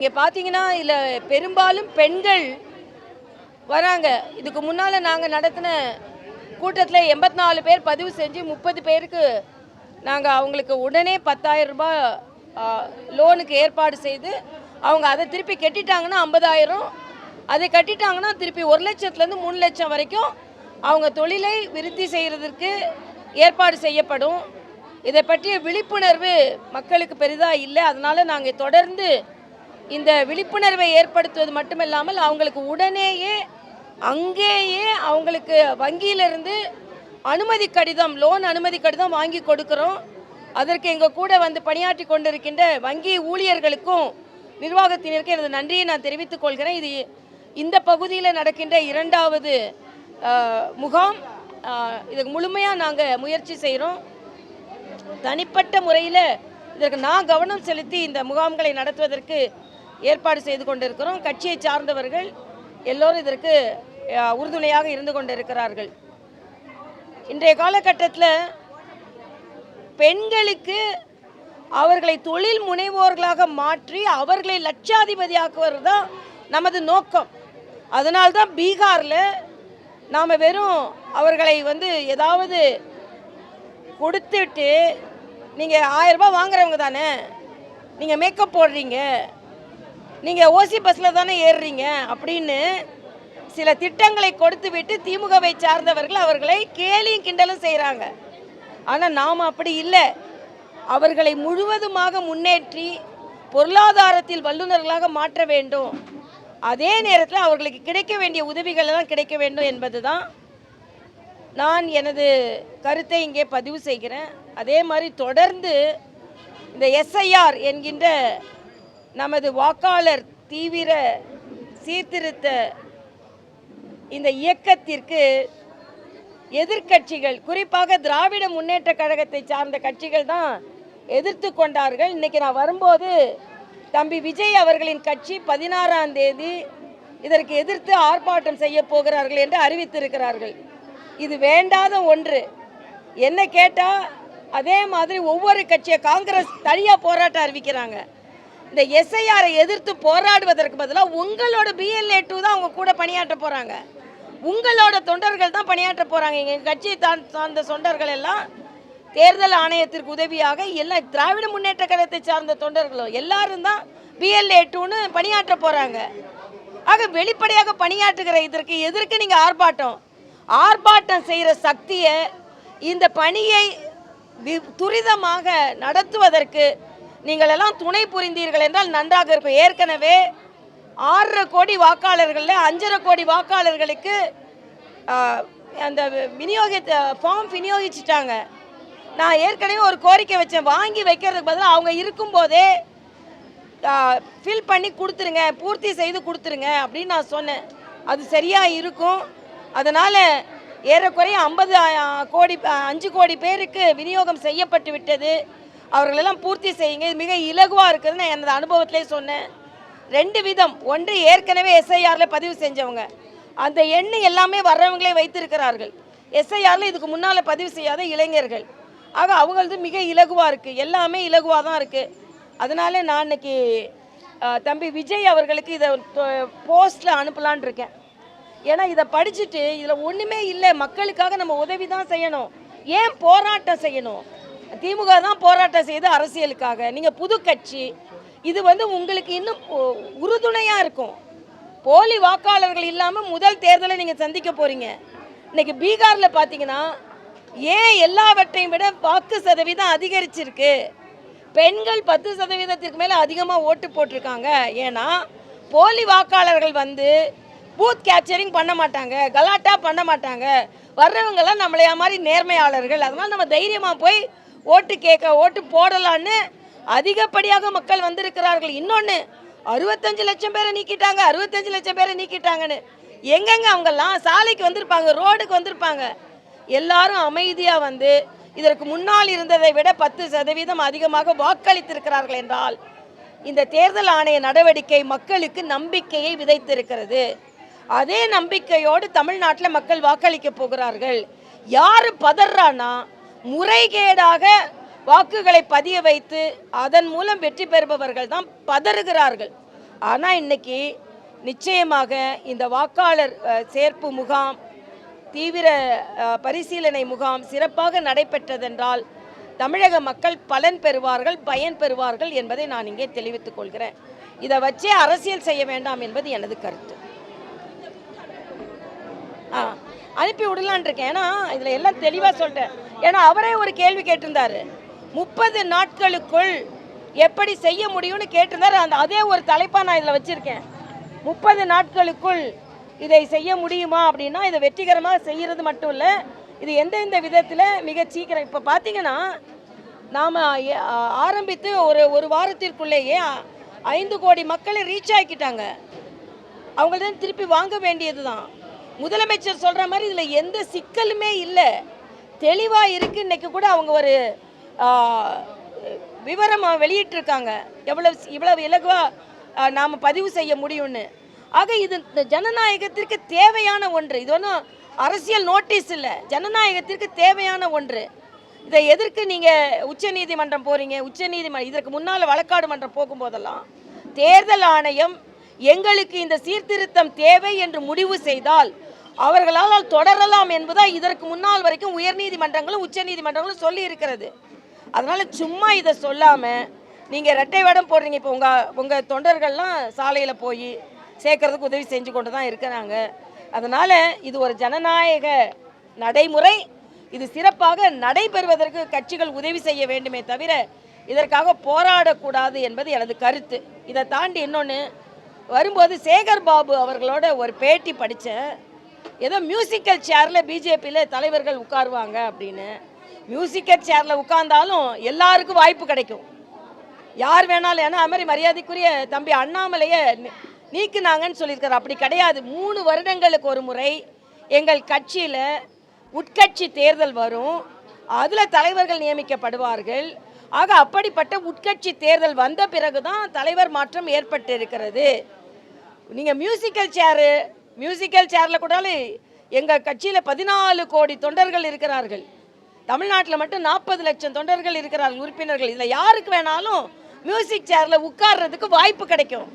இங்கே பார்த்தீங்கன்னா இதில் பெரும்பாலும் பெண்கள் வராங்க. இதுக்கு முன்னால் நாங்கள் நடத்தின கூட்டத்தில் எண்பத்தி நாலு பேர் பதிவு செஞ்சு முப்பது பேருக்கு நாங்கள் அவங்களுக்கு உடனே பத்தாயிரம் ரூபாய் லோனுக்கு ஏற்பாடு செய்து அவங்க அதை திருப்பி கட்டிட்டாங்கன்னா ஐம்பதாயிரம். அதை கட்டிட்டாங்கன்னா திருப்பி ஒரு லட்சத்துலேருந்து மூணு லட்சம் வரைக்கும் அவங்க தொழிலை விருத்தி செய்கிறதுக்கு ஏற்பாடு செய்யப்படும். இதை பற்றிய விழிப்புணர்வு மக்களுக்கு பெரிதாக இல்லை. அதனால் நாங்கள் தொடர்ந்து இந்த விழிப்புணர்வை ஏற்படுத்துவது மட்டுமில்லாமல் அவங்களுக்கு உடனேயே அங்கேயே அவங்களுக்கு வங்கியிலிருந்து அனுமதி கடிதம் லோன் அனுமதி கடிதம் வாங்கி கொடுக்குறோம். அதற்கு எங்கள் கூட வந்து பணியாற்றி கொண்டிருக்கின்ற வங்கி ஊழியர்களுக்கும் நிர்வாகத்தினருக்கும் எனது நன்றியை நான் தெரிவித்துக் கொள்கிறேன். இது இந்த பகுதியில் நடக்கின்ற இரண்டாவது முகாம். இதுக்கு முழுமையாக நாங்கள் முயற்சி செய்கிறோம் தனிப்பட்ட முறையில் இதற்கு நான் கவனம் செலுத்தி இந்த முகாம்களை நடத்துவதற்கு ஏற்பாடு செய்து கொண்டிருக்கிறோம். கட்சியை சார்ந்தவர்கள் எல்லோரும் இதற்கு உறுதுணையாக இருந்து கொண்டிருக்கிறார்கள். இன்றைய காலகட்டத்தில் பெண்களுக்கு அவர்களை தொழில் முனைவோர்களாக மாற்றி அவர்களை லட்சாதிபதியாக்குவது தான் நமது நோக்கம். அதனால்தான் பீகாரில் நாம் வெறும் அவர்களை வந்து ஏதாவது கொடுத்துட்டு நீங்கள் ஆயிரம் ரூபாய் வாங்குறவங்க தானே நீங்கள் மேக்கப் போடுறீங்க நீங்கள் ஓசி பஸ்ஸில் தானே ஏறுறீங்க அப்படின்னு சில திட்டங்களை கொடுத்து விட்டு திமுகவை சார்ந்தவர்கள் அவர்களை கேலியும் கிண்டலும் செய்கிறாங்க ஆனால் நாம் அப்படி இல்லை. அவர்களை முழுவதுமாக முன்னேற்றி பொருளாதாரத்தில் வல்லுநர்களாக மாற்ற வேண்டும். அதே நேரத்தில் அவர்களுக்கு கிடைக்க வேண்டிய உதவிகள் எல்லாம் கிடைக்க வேண்டும் என்பது தான் நான் எனது கருத்தை இங்கே பதிவு செய்கிறேன். அதே மாதிரி தொடர்ந்து இந்த எஸ்ஐஆர் என்கின்ற நமது வாக்காளர் தீவிர சீர்திருத்த இந்த இயக்கத்திற்கு எதிர்க்கட்சிகள் குறிப்பாக திராவிட முன்னேற்ற கழகத்தை சார்ந்த கட்சிகள் தான் எதிர்த்து கொண்டார்கள். இன்னைக்கு நான் வரும்போது தம்பி விஜய் அவர்களின் கட்சி பதினாறாம் தேதி இதற்கு எதிர்த்து ஆர்ப்பாட்டம் செய்ய போகிறார்கள் என்று அறிவித்திருக்கிறார்கள். இது வேண்டாத ஒன்று. என்ன கேட்டால் அதே மாதிரி ஒவ்வொரு கட்சியை காங்கிரஸ் தனியாக போராட்டம் அறிவிக்கிறாங்க. இந்த எஸ்ஐஆரை எதிர்த்து போராடுவதற்கு பதிலாக உங்களோட பிஎல்ஏ டூ தான் அவங்க கூட பணியாற்ற போகிறாங்க உங்களோட தொண்டர்கள் தான் பணியாற்ற போகிறாங்க எங்கள் கட்சியை தான் சார்ந்த தொண்டர்கள் எல்லாம் தேர்தல் ஆணையத்திற்கு உதவியாக எல்லாம் திராவிட முன்னேற்ற கழகத்தை சார்ந்த தொண்டர்களும் எல்லாரும் தான் பிஎல்ஏ டூன்னு பணியாற்ற போகிறாங்க ஆக வெளிப்படையாக பணியாற்றுகிற இதற்கு எதற்கு நீங்கள் ஆர்ப்பாட்டம்? ஆர்ப்பாட்டம் செய்கிற சக்தியை இந்த பணியை வி- துரிதமாக நடத்துவதற்கு நீங்கள் எல்லாம் துணை புரிந்தீர்கள் என்றால் நன்றாக இருக்கும். ஏற்கனவே ஆறரை கோடி வாக்காளர்களில் அஞ்சரை கோடி வாக்காளர்களுக்கு அந்த விநியோகி ஃபார்ம் விநியோகிச்சிட்டாங்க. நான் ஏற்கனவே ஒரு கோரிக்கை வச்சேன். வாங்கி வைக்கிறதுக்கு பதிலாக அவங்க இருக்கும்போதே ஃபில் பண்ணி கொடுத்துருங்க பூர்த்தி செய்து கொடுத்துருங்க அப்படின்னு நான் சொன்னேன். அது சரியாக இருக்கும். அதனால் ஏறக்குறைய ஐம்பது கோடி அஞ்சு கோடி பேருக்கு விநியோகம் செய்யப்பட்டு விட்டது. அவர்களெல்லாம் பூர்த்தி செய்யுங்க. இது மிக இலகுவாக இருக்குதுன்னு நான் எனது அனுபவத்திலே சொன்னேன். ரெண்டு விதம். ஒன்று ஏற்கனவே எஸ்ஐஆரில் பதிவு செஞ்சவங்க. அந்த எண்ணு எல்லாமே வர்றவங்களே வைத்திருக்கிறார்கள். எஸ்ஐஆரில் இதுக்கு முன்னால் பதிவு செய்யாத இளைஞர்கள். ஆக அவங்களது மிக இலகுவாக இருக்குது எல்லாமே இலகுவாக தான் இருக்குது அதனால நான் இன்னைக்கு தம்பி விஜய் அவர்களுக்கு இதை போஸ்ட்டில் அனுப்பலான் இருக்கேன். ஏன்னா இதை படிச்சுட்டு இதில் ஒன்றுமே இல்லை. மக்களுக்காக நம்ம உதவி தான் செய்யணும். ஏன் போராட்டம் செய்யணும்? திமுக தான் போராட்டம் செய்து அரசியலுக்காக. நீங்கள் புது கட்சி இது வந்து உங்களுக்கு இன்னும் உறுதுணையாக இருக்கும். போலி வாக்காளர்கள் இல்லாமல் முதல் தேர்தலை நீங்கள் சந்திக்க போகிறீங்க இன்னைக்கு பீகாரில் பார்த்தீங்கன்னா ஏன் எல்லாவற்றையும் விட வாக்கு சதவீதம் அதிகரிச்சிருக்கு? பெண்கள் பத்து சதவீதத்திற்கு மேலே அதிகமாக ஓட்டு போட்டிருக்காங்க. ஏன்னா போலி வாக்காளர்கள் வந்து பூத் கேப்சரிங் பண்ண மாட்டாங்க கலாட்டா பண்ண மாட்டாங்க. வர்றவங்கெல்லாம் நம்மளைய மாதிரி நேர்மையாளர்கள். அதனால் நம்ம தைரியமாக போய் ஓட்டு கேட்க ஓட்டு போடலான்னு அதிகப்படியாக மக்கள் வந்திருக்கிறார்கள். இன்னொன்று அறுபத்தஞ்சு லட்சம் பேரை நீக்கிட்டாங்க அறுபத்தஞ்சு லட்சம் பேரை நீக்கிட்டாங்கன்னு. எங்கெங்க அவங்கெல்லாம் சாலைக்கு வந்திருப்பாங்க ரோடுக்கு வந்திருப்பாங்க. எல்லாரும் அமைதியாக வந்து இதற்கு முன்னால் இருந்ததை விட பத்து சதவீதம் அதிகமாக வாக்களித்திருக்கிறார்கள் என்றால் இந்த தேர்தல் ஆணைய நடவடிக்கை மக்களுக்கு நம்பிக்கையை விதைத்திருக்கிறது. அதே நம்பிக்கையோடு தமிழ்நாட்டில் மக்கள் வாக்களிக்க போகிறார்கள். யார் பதறானா முறைகேடாக வாக்குகளை பதிய வைத்து அதன் மூலம் வெற்றி பெறுபவர்கள் தான் பதறுகிறார்கள். ஆனால் இன்னைக்கு நிச்சயமாக இந்த வாக்காளர் சேர்ப்பு முகாம் தீவிர பரிசீலனை முகாம் சிறப்பாக நடைபெற்றதென்றால் தமிழக மக்கள் பலன் பெறுவார்கள் பயன் பெறுவார்கள் என்பதை நான் இங்கே தெளிவித்துக் கொள்கிறேன். இதை வச்சே அரசியல் செய்ய வேண்டாம் என்பது எனது கருத்து. ஆ. அனுப்பி விடலான் இருக்கேன் ஏன்னா இதில் எல்லாம் தெளிவாக சொல்கிறேன் ஏன்னா அவரே ஒரு கேள்வி கேட்டிருந்தாரு. முப்பது நாட்களுக்குள் எப்படி செய்ய முடியும்னு கேட்டிருந்தாரு. அந்த அதே ஒரு தலைப்பாக நான் இதில் வச்சுருக்கேன். முப்பது நாட்களுக்குள் இதை செய்ய முடியுமா அப்படின்னா இதை வெற்றிகரமாக செய்கிறது மட்டும் இல்லை இது எந்தெந்த விதத்தில் மிக சீக்கிரம் இப்போ பார்த்தீங்கன்னா நாம் ஆரம்பித்து ஒரு ஒரு வாரத்திற்குள்ளேயே ஐந்து கோடி மக்களை ரீச் ஆக்கிட்டாங்க. அவங்கள்தான் திருப்பி வாங்க வேண்டியது தான் முதலமைச்சர் சொல்கிற மாதிரி இதில் எந்த சிக்கலுமே இல்லை. தெளிவாக இருக்குது இன்னைக்கு கூட அவங்க ஒரு விவரம் வெளியிட்டிருக்காங்க. எவ்வளவு இவ்வளவு இலகுவாக நாம் பதிவு செய்ய முடியும்னு. ஆக இது இந்த ஜனநாயகத்திற்கு தேவையான ஒன்று. இது ஒன்றும் அரசியல் நோட்டீஸ் இல்லை. ஜனநாயகத்திற்கு தேவையான ஒன்று. இதை எதற்கு நீங்கள் உச்சநீதிமன்றம் போகிறீங்க உச்சநீதிமன்றம் இதற்கு முன்னால் வழக்காடு மன்றம் போகும்போதெல்லாம் தேர்தல் ஆணையம் எங்களுக்கு இந்த சீர்திருத்தம் தேவை என்று முடிவு செய்தால் அவர்களால் தொடரலாம் என்பதால் இதற்கு முன்னால் வரைக்கும் உயர்நீதிமன்றங்களும் உச்சநீதிமன்றங்களும் சொல்லி இருக்கிறது. அதனால் சும்மா இதை சொல்லாமல் நீங்கள் ரெட்டை வேடம் போடுறீங்க. இப்போ உங்கள் உங்கள் தொண்டர்கள்லாம் சாலையில் போய் சேர்க்கறதுக்கு உதவி செஞ்சு கொண்டு தான் இருக்கிறாங்க. அதனால் இது ஒரு ஜனநாயக நடைமுறை. இது சிறப்பாக நடைபெறுவதற்கு கட்சிகள் உதவி செய்ய வேண்டுமே தவிர இதற்காக போராடக்கூடாது என்பது எனது கருத்து. இதை தாண்டி இன்னொன்று வரும்போது சேகர் பாபு அவர்களோட ஒரு பேட்டி படித்தேன் ஏதோ மியூசிக்கல் சேரில் பிஜேபியில் தலைவர்கள் உட்காருவாங்க அப்படின்னு. மியூசிக்கல் சேரில் உட்கார்ந்தாலும் எல்லாருக்கும் வாய்ப்பு கிடைக்கும். யார் வேணாலும் ஏன்னா அது மாதிரி மரியாதைக்குரிய தம்பி அண்ணாமலையை நீக்குனாங்கன்னு சொல்லியிருக்காரு. அப்படி கிடையாது. மூணு வருடங்களுக்கு ஒரு முறை எங்கள் கட்சியில் உட்கட்சி தேர்தல் வரும். அதில் தலைவர்கள் நியமிக்கப்படுவார்கள். ஆக அப்படிப்பட்ட உட்கட்சி தேர்தல் வந்த பிறகு தான் தலைவர் மாற்றம் ஏற்பட்டு இருக்கிறது நீங்கள் மியூசிக்கல் சேரு மியூசிக்கல் சேரில் கூட எங்கள் கட்சியில் பதினாலு கோடி தொண்டர்கள் இருக்கிறார்கள். தமிழ்நாட்டில் மட்டும் நாற்பது லட்சம் தொண்டர்கள் இருக்கிறார்கள் உறுப்பினர்கள். இதில் யாருக்கு வேணாலும் மியூசிக் சேரில் உட்கார்றதுக்கு வாய்ப்பு கிடைக்கும்.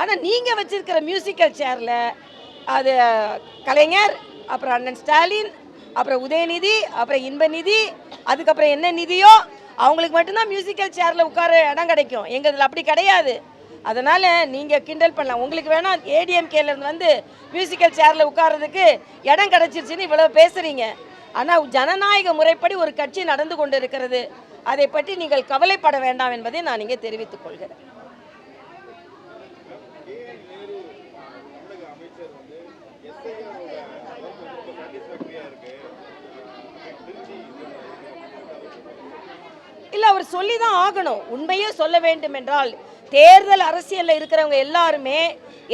ஆனால் நீங்கள் வச்சுருக்கிற மியூசிக்கல் சேரில் அது கலைஞர் அப்புறம் அண்ணன் ஸ்டாலின் அப்புறம் உதயநிதி அப்புறம் இன்பநிதி அதுக்கப்புறம் என்ன நிதியோ அவங்களுக்கு மட்டும்தான் மியூசிக்கல் சேரில் உட்கார இடம் கிடைக்கும். எங்கள் அப்படி கிடையாது. அதனால் நீங்கள் கிண்டல் பண்ணலாம். உங்களுக்கு வேணால் ஏடிஎம்கேலேருந்து வந்து மியூசிக்கல் சேரில் உட்கார்றதுக்கு இடம் கிடச்சிருச்சுன்னு இவ்வளோ பேசுகிறீங்க ஆனால் ஜனநாயக முறைப்படி ஒரு கட்சி நடந்து கொண்டு இருக்கிறது அதை பற்றி நீங்கள் கவலைப்பட வேண்டாம் என்பதை நான் இங்கே தெரிவித்துக் கொள்கிறேன். இல்லை அவர் சொல்லி தான் ஆகணும். உண்மையே சொல்ல வேண்டும் என்றால் தேர்தல் அரசியலில் இருக்கிறவங்க எல்லாருமே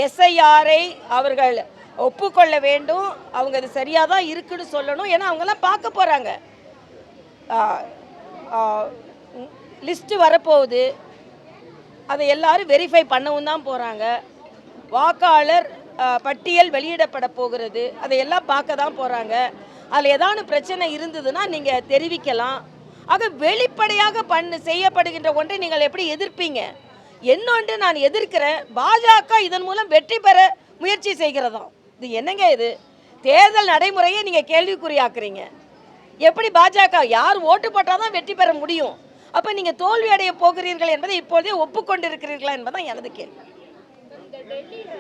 எஸ்ஐஆரை அவர்கள் ஒப்புக்கொள்ள வேண்டும். அவங்க அது சரியாக தான் இருக்குன்னு சொல்லணும். ஏன்னா அவங்கெல்லாம் பார்க்க போகிறாங்க லிஸ்ட்டு வரப்போகுது. அதை எல்லாரும் வெரிஃபை பண்ணவும் தான் போகிறாங்க வாக்காளர் பட்டியல் வெளியிடப்பட போகிறது. அதையெல்லாம் பார்க்க தான் போகிறாங்க அதில் ஏதான பிரச்சனை இருந்ததுன்னா நீங்கள் தெரிவிக்கலாம். ஆக வெளிப்படையாக பண்ணு செய்யப்படுகின்ற ஒன்றை நீங்கள் எப்படி எதிர்ப்பீங்க? இன்னொன்று நான் எதிர்க்கிறேன் பாஜக இதன் மூலம் வெற்றி பெற முயற்சி செய்கிறதாம் இது என்னங்க இது? தேர்தல் நடைமுறையை நீங்கள் கேள்விக்குறியாக்குறீங்க. எப்படி பாஜக யார் ஓட்டு போட்டால் தான் வெற்றி பெற முடியும்? அப்போ நீங்கள் தோல்வி அடைய போகிறீர்கள் என்பதை இப்போதே ஒப்புக்கொண்டிருக்கிறீர்களா என்பதுதான் எனது கேள்வி இந்த டெல்லியில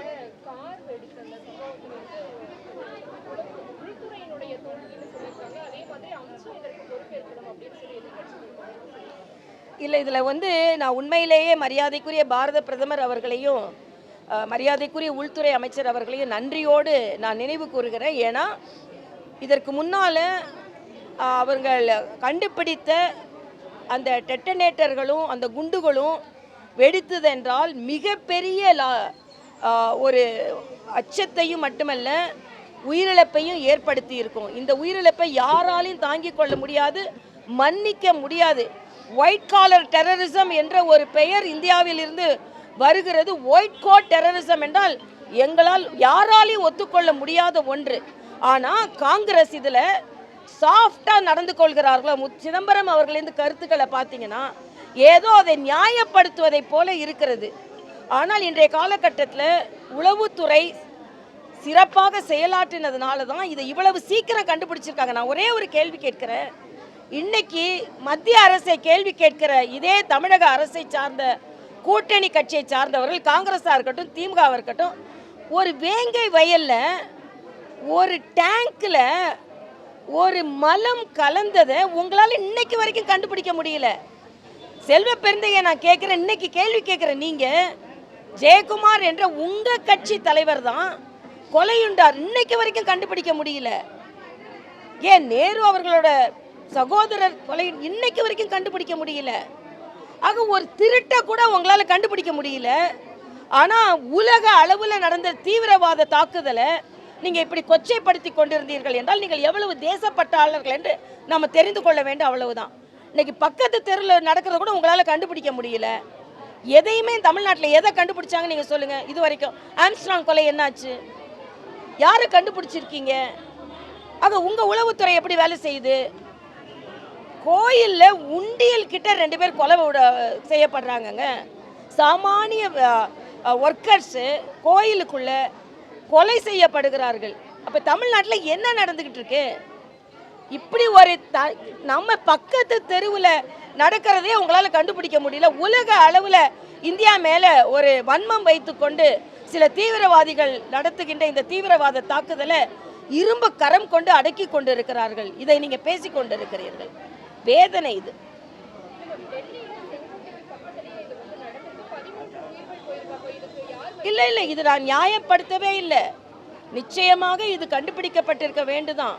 கார் வெடித்த அந்த சம்பவத்துல வந்து உள்துறையினுடைய தோல்வின்னு சொல்லியிருக்காங்க அதே மாதிரி அம்சம் இதற்கு பொறுப்பேற்கணும் அப்படின்னு சொல்லி எதிர்கட்சி இல்லை இதில் வந்து நான் உண்மையிலேயே மரியாதைக்குரிய பாரத பிரதமர் அவர்களையும் மரியாதைக்குரிய உள்துறை அமைச்சர் அவர்களையும் நன்றியோடு நான் நினைவு கூறுகிறேன். ஏன்னா இதற்கு முன்னால் அவர்கள் கண்டுபிடித்த அந்த டெட்டனேட்டர்களும் அந்த குண்டுகளும் வெடித்ததென்றால் மிகப்பெரிய லா- ஒரு அச்சத்தையும் மட்டுமல்ல உயிரிழப்பையும் ஏற்படுத்தி இருக்கும் இந்த உயிரிழப்பை யாராலையும் தாங்கிக் கொள்ள முடியாது மன்னிக்க முடியாது. ஒயிட் காலர் டெரரிசம் என்ற ஒரு பெயர் இந்தியாவில் இருந்து வருகிறது. ஒயிட் கோட் டெரரிசம் என்றால் எங்களால் யாராலையும் ஒத்துக்கொள்ள முடியாத ஒன்று. ஆனால் காங்கிரஸ் இதில் சாஃப்டாக நடந்து கொள்கிறார்களோ மு. சிதம்பரம் அவர்களின் கருத்துக்களை பார்த்தீங்கன்னா ஏதோ அதை நியாயப்படுத்துவதைப் போல இருக்கிறது. ஆனால் இன்றைய காலகட்டத்தில் உளவுத்துறை சிறப்பாக செயலாற்றினதுனால தான் இதை இவ்வளவு சீக்கிரம் கண்டுபிடிச்சிருக்காங்க. நான் ஒரே ஒரு கேள்வி கேட்கிறேன். இன்னைக்கு மத்திய அரசை கேள்வி கேட்கிற இதே தமிழக அரசை சார்ந்த கூட்டணி கட்சியை சார்ந்தவர்கள் காங்கிரஸாக இருக்கட்டும் திமுகவாக இருக்கட்டும் ஒரு வேங்கை வயலில் ஒரு டேங்க்கில் ஒரு மலம் கலந்ததை உங்களால் இன்னைக்கு வரைக்கும் கண்டுபிடிக்க முடியல. செல்வ பெருந்தைய நான் கேட்குறேன் இன்னைக்கு கேள்வி கேட்குறேன் நீங்கள் ஜெயக்குமார் என்ற உங்கள் கட்சி தலைவர் தான் கொலையுண்டார் இன்னைக்கு வரைக்கும் கண்டுபிடிக்க முடியல. ஏன் நேரு அவர்களோட சகோதரர் கொலை இன்னைக்கு வரைக்கும் கண்டுபிடிக்க முடியல. ஆக ஒரு திருட்டை கூட உங்களால் கண்டுபிடிக்க முடியல. ஆனால் உலக அளவில் நடந்த தீவிரவாத தாக்குதலை நீங்கள் இப்படி கொச்சைப்படுத்தி கொண்டிருந்தீர்கள் என்றால் நீங்கள் எவ்வளவு தேசப்பட்டாளர்கள் என்று நம்ம தெரிந்து கொள்ள வேண்டும் அவ்வளவுதான். இன்னைக்கு பக்கத்து தெருவில் நடக்கிறத கூட உங்களால் கண்டுபிடிக்க முடியல. எதையுமே தமிழ்நாட்டில் எதை கண்டுபிடிச்சாங்க நீங்கள் சொல்லுங்கள் இது வரைக்கும் ஆம்ஸ்ட்ராங் கொலை என்னாச்சு? யாரை கண்டுபிடிச்சிருக்கீங்க? ஆக உங்கள் உளவுத்துறை எப்படி வேலை செய்யுது? கோயிலில் உண்டியல் கிட்ட ரெண்டு பேர் கொலை விட செய்யப்படுறாங்கங்க. சாமானிய ஒர்க்கர்ஸு கோயிலுக்குள்ளே கொலை செய்யப்படுகிறார்கள். அப்போ தமிழ்நாட்டில் என்ன நடந்துக்கிட்டு இருக்கு? இப்படி ஒரு த நம்ம பக்கத்து தெருவில் நடக்கிறதே உங்களால் கண்டுபிடிக்க முடியல. உலக அளவில் இந்தியா மேலே ஒரு வன்மம் வைத்துக்கொண்டு சில தீவிரவாதிகள் நடத்துகின்ற இந்த தீவிரவாத தாக்குதலை இரும்பு கரம் கொண்டு அடக்கி கொண்டு இருக்கிறார்கள் இதை நீங்கள் பேசி கொண்டு இருக்கிறீர்கள் வேதனை இது. இல்லை இல்லை இது நான் நியாயப்படுத்தவே இல்லை. நிச்சயமாக இது கண்டுபிடிக்கப்பட்டிருக்க வேண்டுதான்.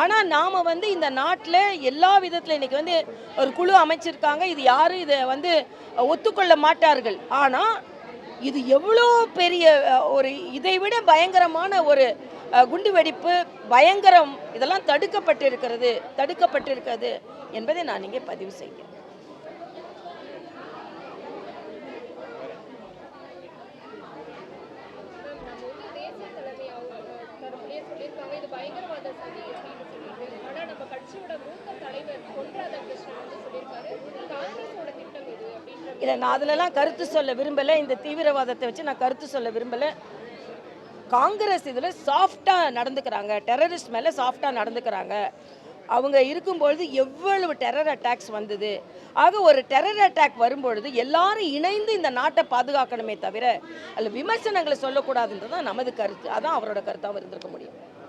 ஆனால் நாம் வந்து இந்த நாட்டில் எல்லா விதத்தில் இன்னைக்கு வந்து ஒரு குழு அமைச்சிருக்காங்க. இது யாரும் இதை வந்து ஒத்துக்கொள்ள மாட்டார்கள். ஆனால் இது எவ்வளோ பெரிய ஒரு இதை விட பயங்கரமான ஒரு குண்டுவெடிப்பு பயங்கரம் இதெல்லாம் தடுக்கப்பட்டிருக்கிறது தடுக்கப்பட்டிருக்கிறது என்பதை நான் இங்கே பதிவு செய்கிறேன். பயங்கரவாத சதி அப்படின்னு சொல்லிட்டு. ஆனா நம்ம கட்சியோட மூத்த தலைவர் பொன் ராதாகிருஷ்ணன் வந்து சொல்லியிருக்காரு. இதை இல்லை நான் அதிலலாம் கருத்து சொல்ல விரும்பலை. இந்த தீவிரவாதத்தை வச்சு நான் கருத்து சொல்ல விரும்பலை. காங்கிரஸ் இதில் சாஃப்டாக நடந்துக்கிறாங்க. டெரரிஸ்ட் மேலே சாஃப்டாக நடந்துக்கிறாங்க. அவங்க இருக்கும்பொழுது எவ்வளவு டெரர் அட்டாக்ஸ் வந்தது. ஆக ஒரு டெரர் அட்டாக் வரும்பொழுது எல்லாரும் இணைந்து இந்த நாட்டை பாதுகாக்கணுமே தவிர அதில் விமர்சனங்களை சொல்லக்கூடாதுன்றது தான் நமது கருத்து. அதான் அவரோட கருத்தாகவும் இருந்திருக்க முடியும் மேடம்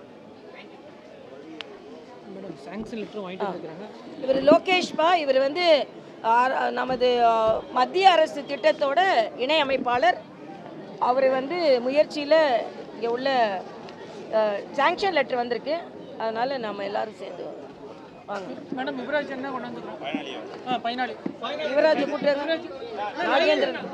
சாங்ஷன் லெட்டர் வாங்கிட்டு வந்துருக்காங்க இவர் லோகேஷ்பா இவர் வந்து நமது மத்திய அரசு திட்டத்தோட இணை அமைப்பாளர் அவர் வந்து முயற்சியில் இங்கே உள்ள சாங்ஷன் லெட்டர் வந்திருக்கு. அதனால நம்ம எல்லாரும் சேர்ந்து வாங்க. மேடம் யுவராஜ் என்ன கொண்டு வந்துருக்கோம் ஆ பயனாளி. யுவராஜ் கூட்டுறாங்க நாகேந்திரன்.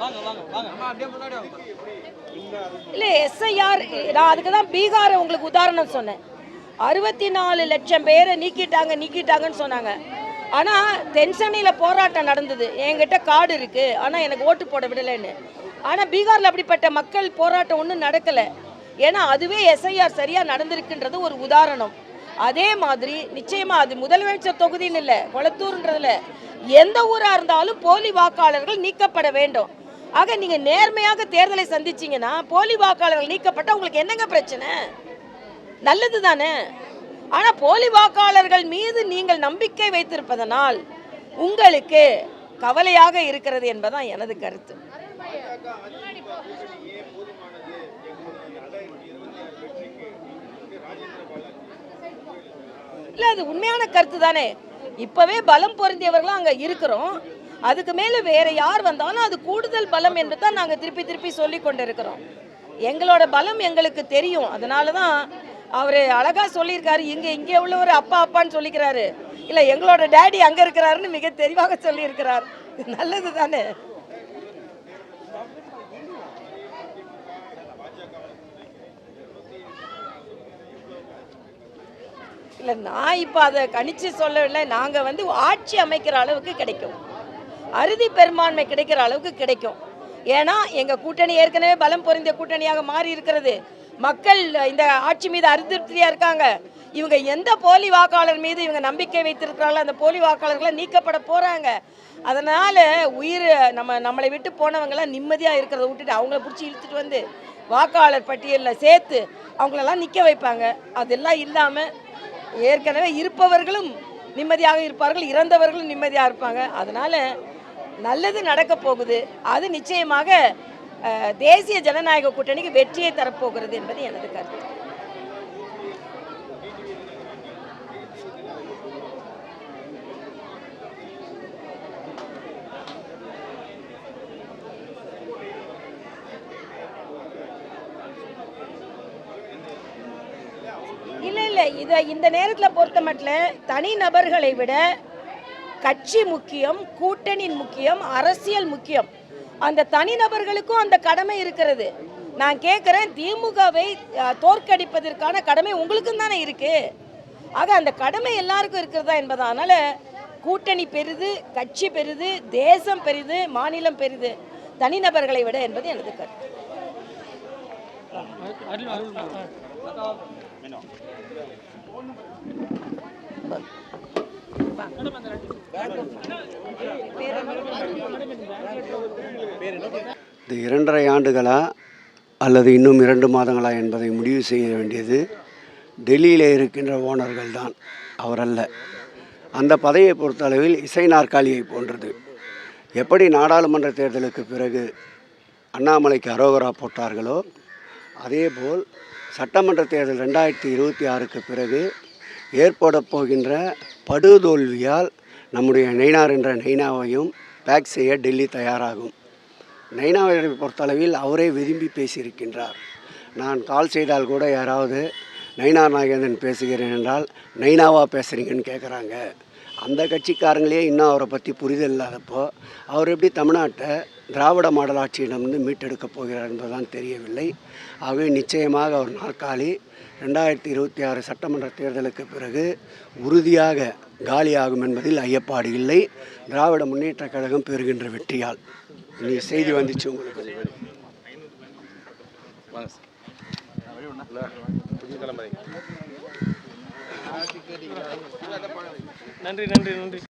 வாங்க அம்மா அப்படியே முன்னாடி வாங்க இல்லை எஸ்ஐஆர் நான் அதுக்கு தான் பீகாரை உங்களுக்கு உதாரணம் சொன்னேன். அறுபத்தி நாலு லட்சம் பேரை நீக்கிட்டாங்க நீக்கிட்டாங்கன்னு சொன்னாங்க. ஆனால் தென்சென்னையில் போராட்டம் நடந்தது. என்கிட்ட கார்டு இருக்குது ஆனால் எனக்கு ஓட்டு போட விடலைன்னு. ஆனால் பீகாரில் அப்படிப்பட்ட மக்கள் போராட்டம் ஒன்றும் நடக்கலை. ஏன்னா அதுவே எஸ்ஐஆர் சரியாக நடந்திருக்குன்றது ஒரு உதாரணம். அதே மாதிரி நிச்சயமாக அது முதலமைச்சர் தொகுதின்னு இல்லை கொளத்தூர்ன்றதுல. எந்த ஊராக இருந்தாலும் போலி வாக்காளர்கள் நீக்கப்பட வேண்டும். ஆக நீங்கள் நேர்மையாக தேர்தலை சந்திச்சிங்கன்னா போலி வாக்காளர்கள் நீக்கப்பட்ட உங்களுக்கு என்னங்க பிரச்சனை? நல்லது தானே ஆனா போலி வாக்காளர்கள் மீது நீங்கள் நம்பிக்கை வைத்திருப்பதனால் உங்களுக்கு கவலையாக இருக்கிறது என்பதுதான் எனது கருத்து. இல்லை அது உண்மையான கருத்து தானே. இப்போவே பலம் பொருந்தியவர்களும் அங்கே இருக்கிறோம். அதுக்கு மேலே வேற யார் வந்தாலும் அது கூடுதல் பலம் என்று தான் நாங்கள் திருப்பி திருப்பி சொல்லி கொண்டு இருக்கிறோம் எங்களோட பலம் எங்களுக்கு தெரியும். அதனால தான் அவர் அழகாக சொல்லியிருக்காரு. இங்கே இங்கே உள்ளவர் அப்பா அப்பான்னு சொல்லிக்கிறாரு. இல்லை எங்களோட டேடி அங்கே இருக்கிறாருன்னு மிக தெளிவாக சொல்லியிருக்கிறார். நல்லது தானே? இல்லை நான் இப்போ அதை கணிச்சு சொல்லவில்லை. நாங்கள் வந்து ஆட்சி அமைக்கிற அளவுக்கு கிடைக்கும். அறுதி பெரும்பான்மை கிடைக்கிற அளவுக்கு கிடைக்கும். ஏன்னா எங்கள் கூட்டணி ஏற்கனவே பலம் பொருந்திய கூட்டணியாக மாறி இருக்கிறது மக்கள் இந்த ஆட்சி மீது அதிருப்தியாக இருக்காங்க. இவங்க எந்த போலி வாக்காளர் மீது இவங்க நம்பிக்கை வைத்திருக்கிறாங்களோ அந்த போலி வாக்காளர்களை நீக்கப்பட போகிறாங்க அதனால் உயிர் நம்ம நம்மளை விட்டு போனவங்களாம் நிம்மதியாக இருக்கிறத விட்டுட்டு அவங்கள பிடிச்சி இழுத்துட்டு வந்து வாக்காளர் பட்டியலில் சேர்த்து அவங்களெல்லாம் நிற்க வைப்பாங்க. அதெல்லாம் இல்லாமல் ஏற்கனவே இருப்பவர்களும் நிம்மதியாக இருப்பார்கள் இறந்தவர்களும் நிம்மதியாக இருப்பாங்க. அதனால் நல்லது நடக்க போகுது. அது நிச்சயமாக தேசிய ஜனநாயக கூட்டணிக்கு வெற்றியை தரப்போகிறது என்பது எனது கருத்து. இல்லை இல்லை. இதை இந்த நேரத்தில் பொறுத்த மட்டும் தனி நபர்களை விட கட்சி முக்கியம் கூட்டணி முக்கியம் அரசியல் முக்கியம். அந்த தனிநபர்களுக்கும் அந்த கடமை இருக்கிறது. நான் கேட்குறேன் திமுகவை தோற்கடிப்பதற்கான கடமை உங்களுக்கும் தானே இருக்குது ஆக அந்த கடமை எல்லாருக்கும் இருக்கிறதா என்பதா கூட்டணி பெரிது கட்சி பெரிது தேசம் பெரிது மாநிலம் பெரிது தனிநபர்களை விட என்பது எனது கருத்து. அருள். இந்த இரண்டரை ஆண்டுகளா அல்லது இன்னும் இரண்டு மாதங்களா என்பதை முடிவு செய்ய வேண்டியது டெல்லியில் இருக்கின்ற ஓனர்கள் தான். அவரல்ல. அந்த பதவியை பொறுத்தளவில் இசை நாற்காலியை போன்றது. எப்படி நாடாளுமன்ற தேர்தலுக்கு பிறகு அண்ணாமலைக்கு அரோகரா போட்டார்களோ அதேபோல் சட்டமன்ற தேர்தல் ரெண்டாயிரத்தி இருபத்தி ஆறுக்கு பிறகு ஏற்பட போகின்ற படுதோல்வியால் நம்முடைய நைனார் என்ற நைனாவையும் பேக் செய்ய டெல்லி தயாராகும். நைனாவை பொறுத்தளவில் அவரே விரும்பி பேசியிருக்கின்றார். நான் கால் செய்தால் கூட யாராவது நைனா நாகேந்திரன் பேசுகிறேன் என்றால் நைனாவா பேசுகிறீங்கன்னு கேட்குறாங்க அந்த கட்சிக்காரங்களே இன்னும் அவரை பற்றி புரிதல் இல்லாதப்போ அவர் எப்படி தமிழ்நாட்டை திராவிட மாடல் ஆட்சியிடமிருந்து மீட்டெடுக்கப் போகிறார் என்பதுதான் தெரியவில்லை. ஆகவே நிச்சயமாக அவர் நாற்காலி ரெண்டாயிரத்தி இருபத்தி ஆறு சட்டமன்ற தேர்தலுக்கு பிறகு உறுதியாக காலியாகும் என்பதில் ஐயப்பாடு இல்லை. திராவிட முன்னேற்றக் கழகம் பெறுகின்ற வெற்றியால். நீ செய்தி வந்துச்சு உங்களுக்கு. நன்றி நன்றி நன்றி.